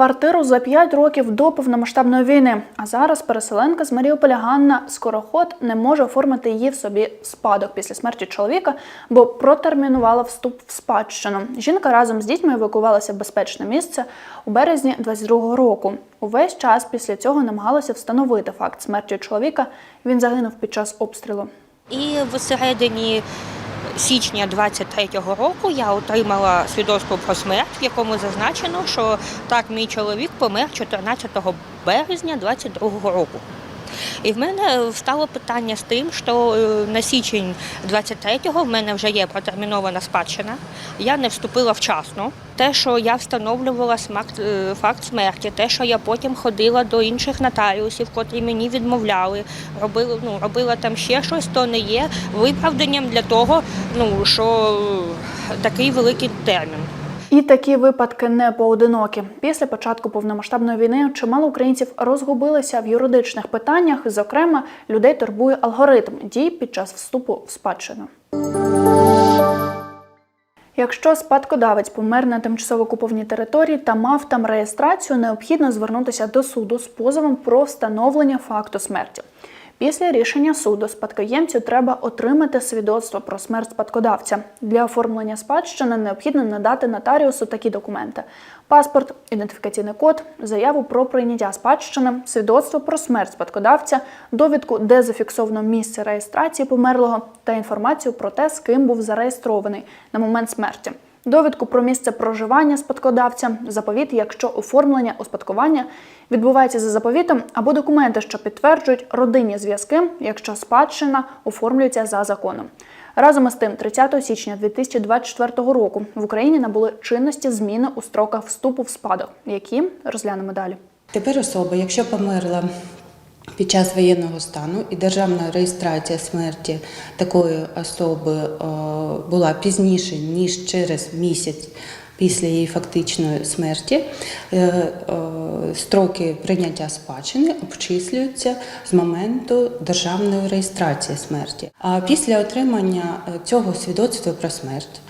квартиру за 5 років до повномасштабної війни. А зараз переселенка з Маріуполя Ганна Скороход не може оформити її в собі спадок після смерті чоловіка, бо протермінувала вступ в спадщину. Жінка разом з дітьми евакуювалася в безпечне місце у березні 22-го року. Увесь час після цього намагалася встановити факт смерті чоловіка. Він загинув під час обстрілу. І в середині січня 23-го року я отримала свідоцтво про смерть, в якому зазначено, що так мій чоловік помер 14 березня 22-го року. І в мене встало питання з тим, що е, на січень 23-го в мене вже є протермінована спадщина. Я не вступила вчасно. Те, що я встановлювала е, факт смерті, те, що я потім ходила до інших нотаріусів, котрі мені відмовляли, робила, ну, робила там ще щось, то не є виправданням для того, ну, що е, такий великий термін. І такі випадки не поодинокі. Після початку повномасштабної війни чимало українців розгубилися в юридичних питаннях. Зокрема, людей турбує алгоритм дій під час вступу в спадщину. Якщо спадкодавець помер на тимчасово окупованій території та мав там реєстрацію, необхідно звернутися до суду з позовом про встановлення факту смерті. Після рішення суду спадкоємцю треба отримати свідоцтво про смерть спадкодавця. Для оформлення спадщини необхідно надати нотаріусу такі документи: паспорт, ідентифікаційний код, заяву про прийняття спадщини, свідоцтво про смерть спадкодавця, довідку, де зафіксовано місце реєстрації померлого та інформацію про те, з ким був зареєстрований на момент смерті. Довідку про місце проживання спадкодавця, заповіт, якщо оформлення успадкування відбувається за заповітом, або документи, що підтверджують родинні зв'язки, якщо спадщина оформлюється за законом. Разом із тим, 30 січня 2024 року в Україні набули чинності зміни у строках вступу в спадок, які розглянемо далі. Тепер особа, якщо померла під час воєнного стану і державна реєстрація смерті такої особи е, була пізніше, ніж через місяць після її фактичної смерті, е, е, строки прийняття спадщини обчислюються з моменту державної реєстрації смерті. А після отримання цього свідоцтва про смерть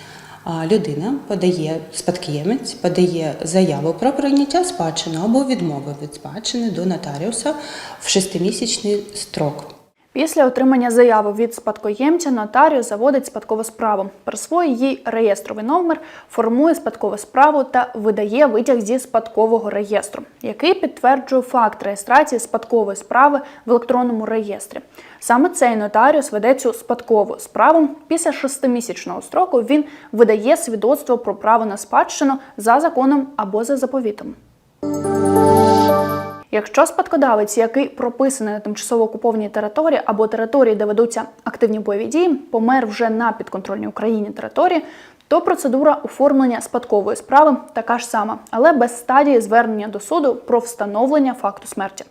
людина подає спадкоємець, подає заяву про прийняття спадщини або відмови від спадщини до нотаріуса в шестимісячний строк. Після отримання заяви від спадкоємця нотаріус заводить спадкову справу, присвоює їй реєстровий номер, формує спадкову справу та видає витяг зі спадкового реєстру, який підтверджує факт реєстрації спадкової справи в електронному реєстрі. Саме цей нотаріус веде цю спадкову справу. Після шестимісячного строку він видає свідоцтво про право на спадщину за законом або за заповітом. Якщо спадкодавець, який прописаний на тимчасово окупованій території або території, де ведуться активні бойові дії, помер вже на підконтрольній Україні території, то процедура оформлення спадкової справи така ж сама, але без стадії звернення до суду про встановлення факту смерті.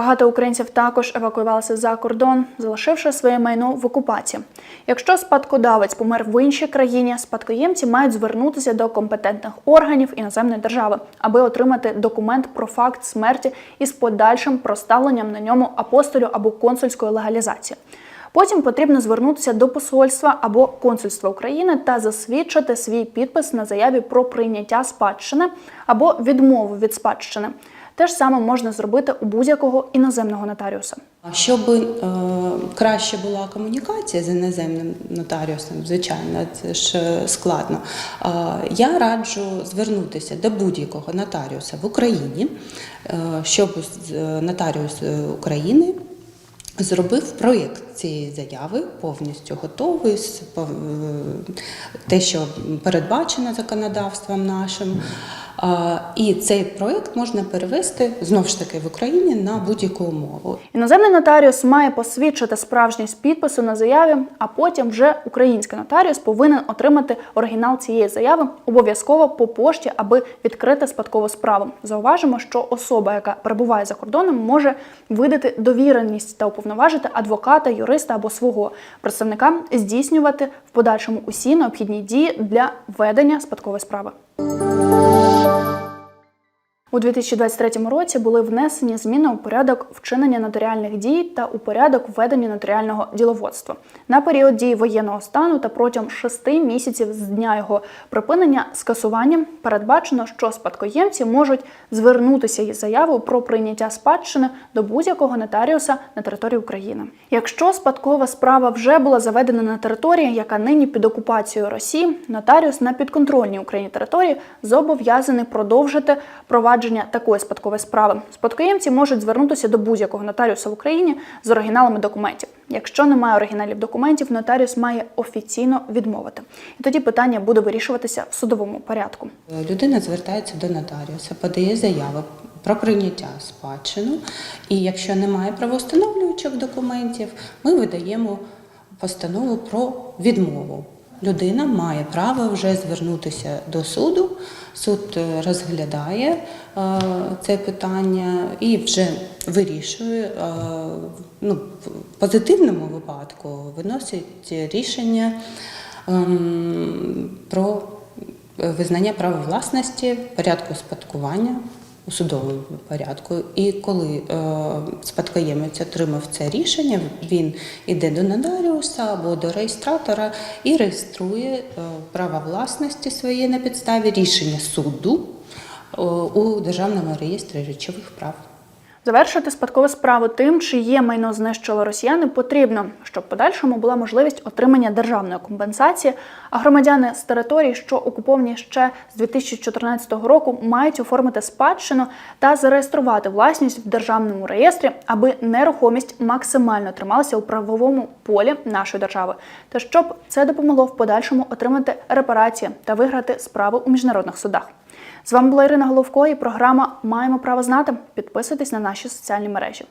Багато українців також евакуювалися за кордон, залишивши своє майно в окупації. Якщо спадкодавець помер в іншій країні, спадкоємці мають звернутися до компетентних органів іноземної держави, аби отримати документ про факт смерті із подальшим проставленням на ньому апостолю або консульської легалізації. Потім потрібно звернутися до посольства або консульства України та засвідчити свій підпис на заяві про прийняття спадщини або відмову від спадщини. Те ж саме можна зробити у будь-якого іноземного нотаріуса. Щоб е, краще була комунікація з іноземним нотаріусом, звичайно, це ж е, складно. Е, я раджу звернутися до будь-якого нотаріуса в Україні, е, щоб е, нотаріус е, України зробив проєкт цієї заяви, повністю готовий, те, що передбачено законодавством нашим. І цей проєкт можна перевести знову ж таки в Україні на будь-яку мову. Іноземний нотаріус має посвідчити справжність підпису на заяві, а потім вже український нотаріус повинен отримати оригінал цієї заяви обов'язково по пошті, аби відкрити спадкову справу. Зауважимо, що особа, яка перебуває за кордоном, може видати довіреність та уповноважити адвоката, юриста або свого представника здійснювати в подальшому усі необхідні дії для ведення спадкової справи. У 2023 році були внесені зміни у порядок вчинення нотаріальних дій та у порядок ведення нотаріального діловодства на період дії воєнного стану та протягом шести місяців з дня його припинення скасуванням передбачено, що спадкоємці можуть звернутися із заявою про прийняття спадщини до будь-якого нотаріуса на території України. Якщо спадкова справа вже була заведена на території, яка нині під окупацією Росії, нотаріус на підконтрольній Україні території зобов'язаний продовжити провадження такої спадкової справи. Спадкоємці можуть звернутися до будь-якого нотаріуса в Україні з оригіналами документів. Якщо немає оригіналів документів, нотаріус має офіційно відмовити. І тоді питання буде вирішуватися в судовому порядку. Людина звертається до нотаріуса, подає заяву про прийняття спадщину, і якщо немає правоустановлюючих документів, ми видаємо постанову про відмову. Людина має право вже звернутися до суду. Суд е, розглядає е, це питання і вже вирішує е, ну, в позитивному випадку виносить рішення ем, про визнання права власності, порядку спадкування у судовому порядку. І коли е, спадкоємець отримав це рішення, він іде до нотаріуса або до реєстратора і реєструє е, право власності своє на підставі рішення суду е, у Державному реєстрі речових прав. Завершити спадкову справу тим, чиє майно знищили росіяни, потрібно, щоб подальшому була можливість отримання державної компенсації. А громадяни з територій, що окуповані ще з 2014 року, мають оформити спадщину та зареєструвати власність в державному реєстрі, аби нерухомість максимально трималася у правовому полі нашої держави, та щоб це допомогло в подальшому отримати репарації та виграти справи у міжнародних судах. З вами була Ірина Головко і програма Маємо право знати. Підписуйтесь на наші соціальні мережі.